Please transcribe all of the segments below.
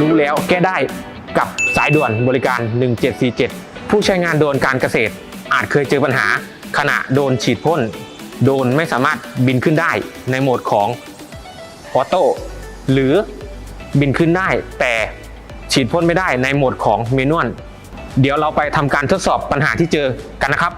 รู้แล้วแก้ได้กับสายด่วนบริการ 1747 ผู้ใช้งานโดนการเกษตร อาจเคยเจอปัญหา ขณะโดนฉีดพ่น โดนไม่สามารถบินขึ้นได้ในโหมดของออโต้หรือบินขึ้นได้ แต่ฉีดพ่นไม่ได้ในโหมดของเมนวลเดี๋ยวเราไปทำการทดสอบปัญหาที่เจอกันนะครับ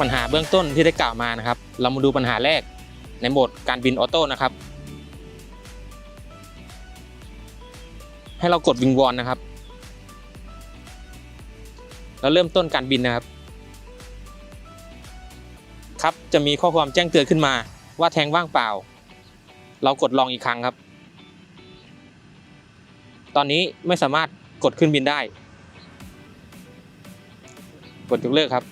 ปัญหาเบื้องต้นที่ได้กล่าวมานะครับ เรามาดูปัญหาแรกในโหมดการบินออโต้นะครับ ให้เรากดวิงวอนนะครับ แล้วเริ่มต้นการบินนะครับ ครับจะมีข้อความแจ้งเตือนขึ้นมา ว่าแทงว่างเปล่า เรากดลองอีกครั้งครับ ตอนนี้ไม่สามารถกดขึ้นบินได้ กดยกเลิกครับ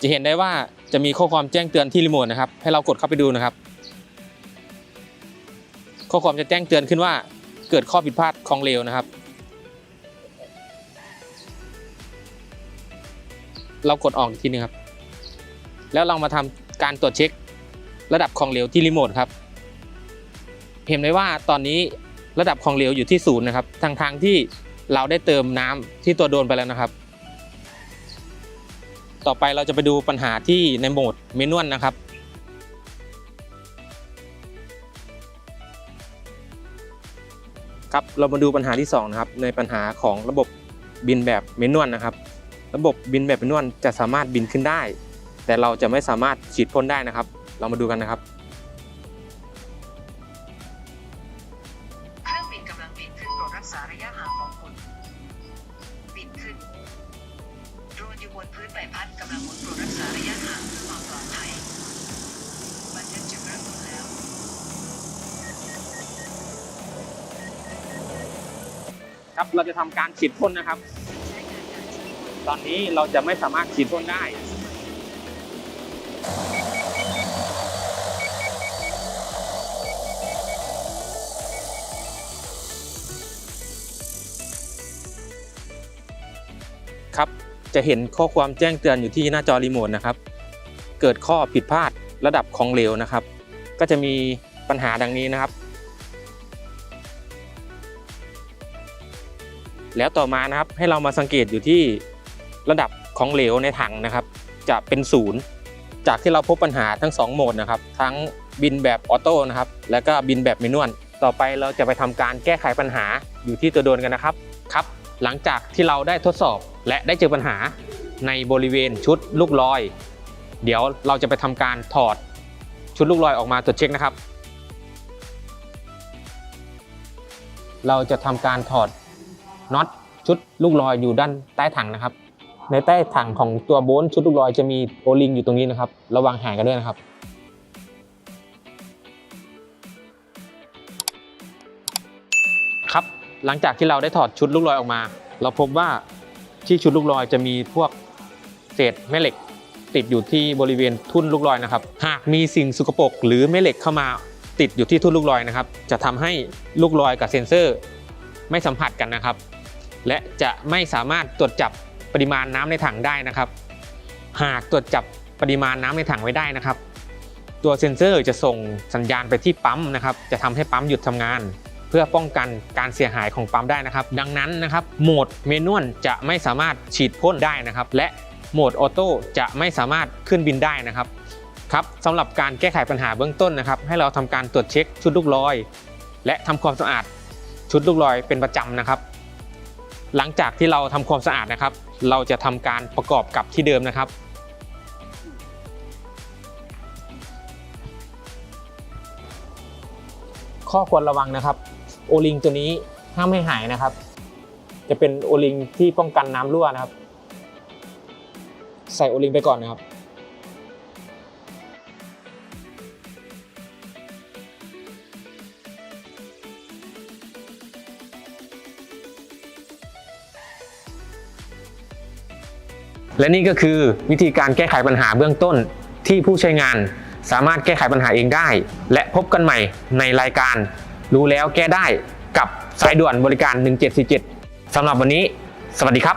จะเห็นได้ว่าจะมีข้อความแจ้งเตือนที่รีโมทนะครับ ให้เรากดเข้าไปดูนะครับ ข้อความจะแจ้งเตือนขึ้นว่าเกิดข้อผิดพลาดของเหลวนะครับ เรากดออกอีกทีนึงครับ แล้วเรามาทำการตรวจเช็คระดับของเหลวที่รีโมทครับ เห็นได้ว่าตอนนี้ระดับของเหลวอยู่ที่ศูนย์นะครับทางทางที่เราได้เติมน้ำที่ตัวโดนไปแล้วนะครับ ต่อไปเราจะไปดูปัญหาที่ในโหมดเมนวลนะครับ ครับเรามาดูปัญหาที่2นะครับในปัญหาของระบบบินแบบเมนวลนะครับ ระบบบินแบบเมนวลจะสามารถบินขึ้นได้ แต่เราจะไม่สามารถฉีดพ่นได้นะครับ เรามาดูกันนะครับเครื่องบินกำลังบินขึ้นโปรดรักษาระยะห่างของคุณบินขึ้น โดรนอยู่บนพื้นใบพัดกำลังหมุนโปรดรักษาระยะห่างเพื่อความปลอดภัยบันทึกจุดเริ่มต้นแล้ว ครับเราจะทำการฉีดพ่นนะครับ ตอนนี้เราจะไม่สามารถฉีดพ่นได้ จะเห็นข้อความแจ้งเตือนอยู่ที่หน้าจอรีโมทนะครับ เกิดข้อผิดพลาดระดับของเหลวนะครับ ก็จะมีปัญหาดังนี้นะครับ แล้วต่อมานะครับให้เรามาสังเกตอยู่ที่ระดับของเหลวในถังนะครับ จะเป็นศูนย์จากที่เราพบปัญหาทั้ง 2 โหมดนะครับ ทั้งบินแบบออโต้นะครับ แล้วก็บินแบบเมนวลต่อไปเราจะไปทำการแก้ไขปัญหาอยู่ที่ตัวโดรนกันนะครับ ครับ หลังจากที่เราได้ทดสอบและได้เจอปัญหาในบริเวณชุดลูกลอย เดี๋ยวเราจะไปทำการถอดชุดลูกลอยออกมาตรวจเช็คนะครับ เราจะทำการถอดน็อตชุดลูกลอยอยู่ด้านใต้ถังนะครับ ในใต้ถังของตัวโบนชุดลูกลอยจะมีโอลิงอยู่ตรงนี้นะครับ ระวังหายกันด้วยนะครับ หลังจากที่เราได้ถอดชุดลูกลอยออกมา เราพบว่าที่ชุดลูกลอยจะมีพวกเศษแม่เหล็กติดอยู่ที่บริเวณทุ่นลูกลอยนะครับ หากมีสิ่งสกปรกหรือแม่เหล็กเข้ามาติดอยู่ที่ทุ่นลูกลอยนะครับ จะทำให้ลูกลอยกับเซ็นเซอร์ไม่สัมผัสกันนะครับ และจะไม่สามารถตรวจจับปริมาณน้ำในถังได้นะครับ หากตรวจจับปริมาณน้ำในถังไว้ได้นะครับ ตัวเซ็นเซอร์จะส่งสัญญาณไปที่ปั๊มนะครับ จะทำให้ปั๊มหยุดทำงาน เพื่อป้องกันการเสียหายของปั๊มได้นะครับ ดังนั้นนะครับโหมดเมนวลจะไม่สามารถฉีดพ่นได้นะครับ และโหมดออโต้จะไม่สามารถขึ้นบินได้นะครับครับสำหรับการแก้ไขปัญหาเบื้องต้นนะครับ ให้เราทำการตรวจเช็คชุดลูกลอย และทำความสะอาดชุดลูกลอยเป็นประจำนะครับ หลังจากที่เราทำความสะอาดนะครับ เราจะทำการประกอบกับที่เดิมนะครับข้อควรระวังนะครับ โอลิงตัวนี้ห้ามไม่หายนะครับ จะเป็นโอลิงที่ป้องกันน้ำรั่วนะครับ ใส่โอลิงไปก่อนนะครับและนี่ก็คือวิธีการแก้ไขปัญหาเบื้องต้นที่ผู้ใช้งานสามารถแก้ไขปัญหาเองได้ และพบกันใหม่ในรายการ รู้แล้วแก้ได้กับสายด่วนบริการ 1747สำหรับวันนี้ สวัสดีครับ